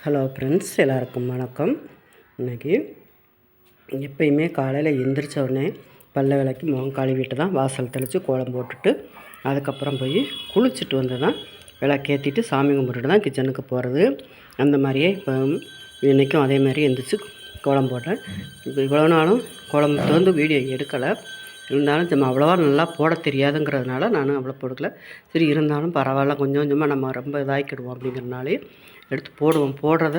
Hello friends எல்லாருக்கும் வணக்கம். இன்றைக்கி எப்பயுமே காலையில் எந்திரிச்ச உடனே பல்ல விளக்கி முகம் கழுவிட்டு தான் வாசல் தெளித்து கோலம் போட்டுட்டு அதுக்கப்புறம் போய் குளிச்சுட்டு வந்து தான் விளக்கேற்றிட்டு சாமி கும்பிட்டுட்டு தான் கிச்சனுக்கு போகிறது அந்த மாதிரியே இப்போ இன்றைக்கும் அதே மாதிரி எந்திரிச்சு கோலம் போட்டேன் இப்போ இவ்வளோ நாளும் கோலம் வந்து வீடியோ எடுக்கலை. இருந்தாலும் நம்ம அவ்வளோவா நல்லா போட தெரியாதுங்கிறதுனால நானும் அவ்வளோ போடுக்கல. சரி இருந்தாலும் பரவாயில்ல கொஞ்சம் கொஞ்சமாக நம்ம ரொம்ப இதாகிக்கிடுவோம் அப்படிங்கிறனாலே எடுத்து போடுவோம். போடுறத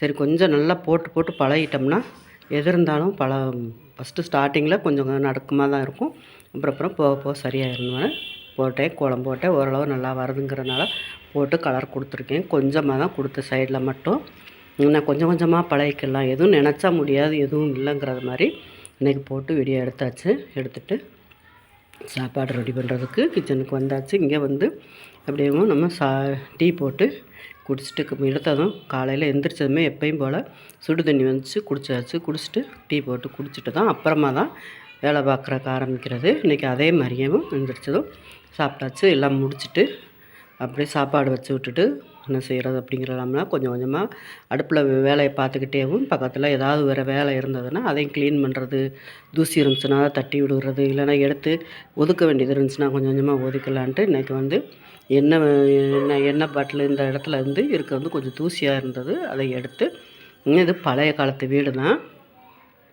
சரி கொஞ்சம் நல்லா போட்டு போட்டு பழகிட்டோம்னா எது இருந்தாலும் பல ஃபஸ்ட்டு ஸ்டார்டிங்கில் கொஞ்சம் நடுக்கமாக தான் இருக்கும். அப்புறம் அப்புறம் போக போக சரியாயிருந்தோன்னே போட்டேன். கோலம் போட்டேன். ஓரளவு நல்லா வருதுங்கிறனால போட்டு கலர் கொடுத்துருக்கேன். கொஞ்சமாக தான் கொடுத்த சைடில் மட்டும். நான் கொஞ்சம் கொஞ்சமாக பழகிக்கலாம். எதுவும் நினச்சா முடியாது எதுவும் இல்லைங்கிறது மாதிரி இன்றைக்கி போட்டு வீடியோ எடுத்தாச்சு. எடுத்துகிட்டு சாப்பாடு ரெடி பண்ணுறதுக்கு கிச்சனுக்கு வந்தாச்சு. இங்கே வந்து அப்படியே நம்ம சா டீ போட்டு குடிச்சிட்டு எடுத்ததும் காலையில் எந்திரிச்சதுமே எப்பயும் போல் சுடு தண்ணி வந்துச்சு குடிச்சாச்சு. குடிச்சிட்டு டீ போட்டு குடிச்சிட்டு தான் அப்புறமா தான் வேலை பார்க்குறக்க ஆரம்பிக்கிறது. இன்றைக்கி அதே மாதிரியும் எந்திரிச்சதும் சாப்பிட்டாச்சு. எல்லாம் முடிச்சுட்டு அப்படியே சாப்பாடு வச்சு விட்டுட்டு என்ன செய்கிறது அப்படிங்கிறலாம்னா கொஞ்சம் கொஞ்சமாக அடுப்பில் வேலையை பார்த்துக்கிட்டேவும் பக்கத்தில் ஏதாவது வேறு வேலை இருந்ததுன்னா அதையும் க்ளீன் பண்ணுறது தூசி இருந்துச்சுன்னா தட்டி விடுறது இல்லைன்னா எடுத்து ஒதுக்க வேண்டியது இருந்துச்சுன்னா கொஞ்சம் கொஞ்சமாக ஒதுக்கலான்ட்டு இன்றைக்கி வந்து எண்ணெய் எண்ணெய் எண்ணெய் பாட்டில் இந்த இடத்துல இருந்து இருக்க வந்து கொஞ்சம் தூசியாக இருந்தது. அதை எடுத்து இது பழைய காலத்து வீடு தான்.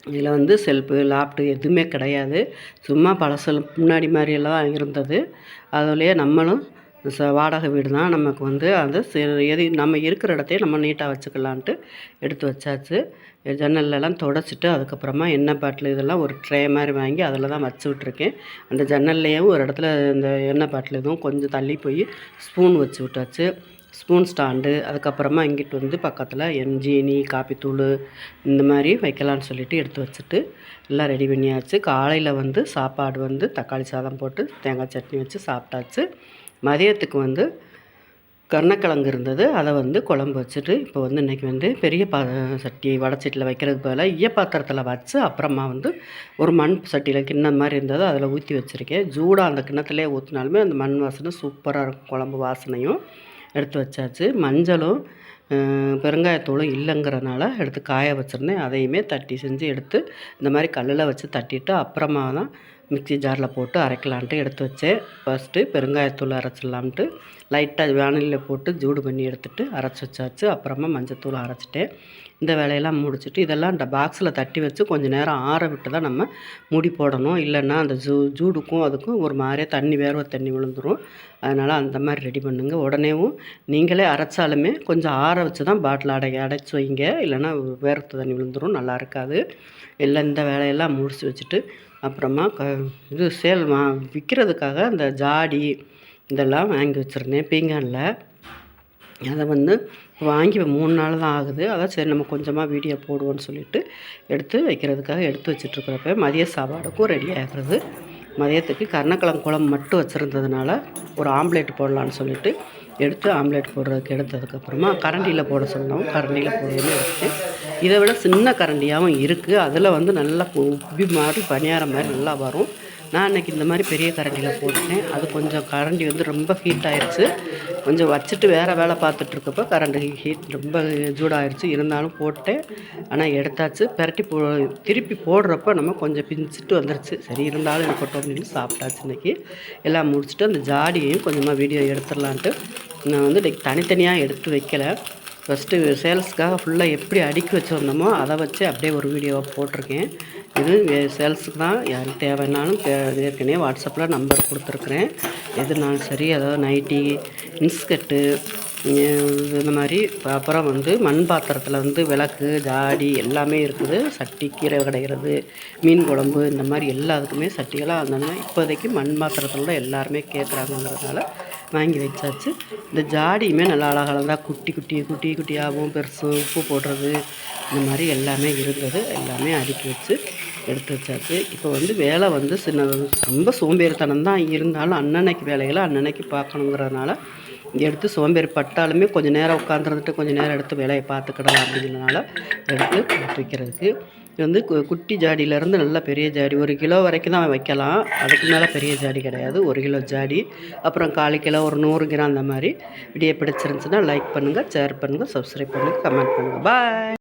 இதில் வந்து செல்ஃபு லாப்டு எதுவுமே கிடையாது. சும்மா பழசல் முன்னாடி மாதிரியெல்லாம் இருந்தது. அதுலேயே நம்மளும் வாடகை வீடு தான் நமக்கு வந்து அது எது நம்ம இருக்கிற இடத்தையே நம்ம நீட்டாக வச்சுக்கலான்ட்டு எடுத்து வச்சாச்சு. ஜன்னல்லலாம் தொடச்சிட்டு அதுக்கப்புறமா எண்ணெய் பாட்டில் இதெல்லாம் ஒரு ட்ரே மாதிரி வாங்கி அதில் தான் வச்சு விட்ருக்கேன் அந்த ஜன்னல்லையும் ஒரு இடத்துல இந்த எண்ணெய் பாட்டில் இதுவும் கொஞ்சம் தள்ளி போய் ஸ்பூன் வச்சு விட்டாச்சு. ஸ்பூன் ஸ்டாண்டு அதுக்கப்புறமா இங்கிட்டு வந்து பக்கத்தில் எம்ஜினி காப்பித்தூள் இந்த மாதிரி வைக்கலான்னு சொல்லிட்டு எடுத்து வச்சுட்டு எல்லாம் ரெடி பண்ணியாச்சு. காலையில் வந்து சாப்பாடு வந்து தக்காளி சாதம் போட்டு தேங்காய் சட்னி வச்சு சாப்பிட்டாச்சு. மதியத்துக்கு வந்து கருணக்கிழங்கு இருந்தது. அதை வந்து குழம்பு வச்சுட்டு இப்போ வந்து இன்றைக்கி வந்து பெரிய பா சட்டி வடச்சட்டியில் வைக்கிறதுக்கு பதிலாக ஈய பாத்திரத்தில் வச்சு அப்புறமா வந்து ஒரு மண் சட்டியில் கிண்ணம் மாதிரி இருந்தது அதில் ஊற்றி வச்சுருக்கேன். ஜூடாக அந்த கிண்ணத்துலேயே ஊற்றினாலுமே அந்த மண் வாசனை சூப்பராக இருக்கும். குழம்பு வாசனையும் எடுத்து வச்சாச்சு. மஞ்சளும் பெருங்காயத்தூளும் இல்லைங்கிறனால எடுத்து காய வச்சுருந்தேன். அதையுமே தட்டி செஞ்சு எடுத்து இந்த மாதிரி கல்லில் வச்சு தட்டிட்டு அப்புறமா தான் மிக்சி ஜாரில் போட்டு அரைக்கலான்ட்டு எடுத்து வச்சேன். ஃபஸ்ட்டு பெருங்காயத்தூள் அரைச்சிடலான்ட்டு லைட்டாக வானிலையில் போட்டு ஜூடு பண்ணி எடுத்துகிட்டு அரைச்சி வச்சாச்சு. அப்புறமா மஞ்சத்தூள் அரைச்சிட்டேன். இந்த வேலையெல்லாம் முடிச்சுட்டு இதெல்லாம் இந்த பாக்ஸில் தட்டி வச்சு கொஞ்சம் நேரம் ஆற விட்டு தான் நம்ம மூடி போடணும். இல்லைன்னா அந்த ஜூ ஜூடுக்கும் அதுக்கும் ஒரு மாதிரியே தண்ணி வேர்வை தண்ணி விழுந்துடும் அதனால் அந்த மாதிரி ரெடி பண்ணுங்கள் உடனேவும் நீங்களே அரைச்சாலுமே கொஞ்சம் ஆற வச்சு தான் பாட்டில் அடை அடைச்சி வைங்க. இல்லைன்னா வேர்த்து தண்ணி விழுந்துடும் நல்லா இருக்காது. இல்லை இந்த வேலையெல்லாம் முடிச்சு வச்சுட்டு அப்புறமா க இது சேல் வா விற்கிறதுக்காக அந்த ஜாடி இதெல்லாம் வாங்கி வச்சுருந்தேன் பீங்கானில். அதை வந்து வாங்கி மூணு நாள் தான் ஆகுது. அதான் சரி நம்ம கொஞ்சமாக வீடியோ போடுவோன்னு சொல்லிட்டு எடுத்து வைக்கிறதுக்காக எடுத்து வச்சிட்ருக்கிறப்ப மதிய சாப்பாடுக்கும் ரெடி ஆகிறது மதியத்துக்கு கருணக்கிழங்கு குழம்பு மட்டும் வச்சுருந்ததுனால ஒரு ஆம்லேட் போடலான்னு சொல்லிட்டு எடுத்து ஆம்லேட் போடுறதுக்கு எடுத்ததுக்கப்புறமா கரண்டியில் போட சொன்னோம். கரண்டியில் போடுறதுன்னு எடுத்தேன் இதை விட சின்ன கரண்டியாகவும் இருக்குது அதில் வந்து நல்லா உப்பி மாதிரி பணியாரம் மாதிரி நல்லா வரும். நான் அன்றைக்கி இந்த மாதிரி பெரிய கரண்டியில் போட்டேன் அது கொஞ்சம் கரண்டி வந்து ரொம்ப ஹீட் ஆயிடுச்சு கொஞ்சம் வச்சுட்டு வேறு வேலை பார்த்துட்ருக்கப்போ கரண்டி ஹீட் ரொம்ப சூடாகிடுச்சு இருந்தாலும் போட்டேன். ஆனால் எடுத்தாச்சு. பெரட்டி போ திருப்பி போடுறப்ப நம்ம கொஞ்சம் பிஞ்சிட்டு வந்துருச்சு. சரி இருந்தாலும் இருக்கட்டும் அப்படின்னு சாப்பிட்டாச்சு இன்றைக்கி எல்லாம் முடிச்சுட்டு அந்த ஜாடியையும் கொஞ்சமாக வீடியோ எடுத்துடலான்ட்டு நான் வந்து தனித்தனியாக எடுத்து வைக்கலை. ஃபஸ்ட்டு சேல்ஸுக்காக ஃபுல்லாக எப்படி அடுக்கி வச்சுருந்தோமோ அதை வச்சு அப்படியே ஒரு வீடியோவை போட்டிருக்கேன். இது சேல்ஸுக்கு தான் யாருக்கு தேவைன்னாலும் ஏற்கனவே வாட்ஸ்அப்பில் நம்பர் கொடுத்துருக்குறேன். எதுனாலும் சரி அதாவது நைட்டி இன்ஸ்கர்ட்டு இந்த மாதிரி அப்புறம் வந்து மண் பாத்திரத்தில் வந்து விளக்கு ஜாடி எல்லாமே இருக்குது. சட்டி கீரை கிடைக்கிறது மீன் குழம்பு இந்த மாதிரி எல்லாத்துக்குமே சட்டிகளாக அந்த இப்போதைக்கு மண் பாத்திரத்தில் தான் எல்லாருமே கேட்குறாங்கங்கிறதுனால வாங்கி வச்சாச்சு. இந்த ஜாடியுமே நல்லா அழகழகாக குட்டி குட்டி குட்டி குட்டியாகவும் பெருசு உப்பு போடுறது இந்த மாதிரி எல்லாமே இருந்தது. எல்லாமே அடுக்கி வச்சு எடுத்து வச்சாச்சு. இப்போ வந்து வேலை வந்து சின்ன ரொம்ப சோம்பேறித்தனம் தான் இருந்தாலும் அன்னன்னைக்கு வேலைகளை அன்னன்னைக்கு பார்க்கணுங்கிறதுனால எடுத்து சோம்பேறி பட்டாலுமே கொஞ்சம் நேரம் உட்காந்துருந்துட்டு கொஞ்சம் நேரம் எடுத்து வேலையை பார்த்துக்கிடலாம் அப்படிங்கிறதுனால எடுத்து வைக்கிறதுக்கு இது வந்து கு- குட்டி ஜாடியிலேருந்து நல்ல பெரிய ஜாடி. ஒரு கிலோ வரைக்கும் தான் வைக்கலாம். அதுக்கு மேலே பெரிய ஜாடி கிடையாது. ஒரு கிலோ ஜாடி. அப்புறம் காலு கிலோ ஒரு நூறு கிராம் அந்த மாதிரி. வீடியோ பிடிச்சிருந்துச்சுன்னா லைக் பண்ணுங்கள் ஷேர் பண்ணுங்கள் சப்ஸ்கிரைப் பண்ணுங்கள் கமெண்ட் பண்ணுங்கள் பாய்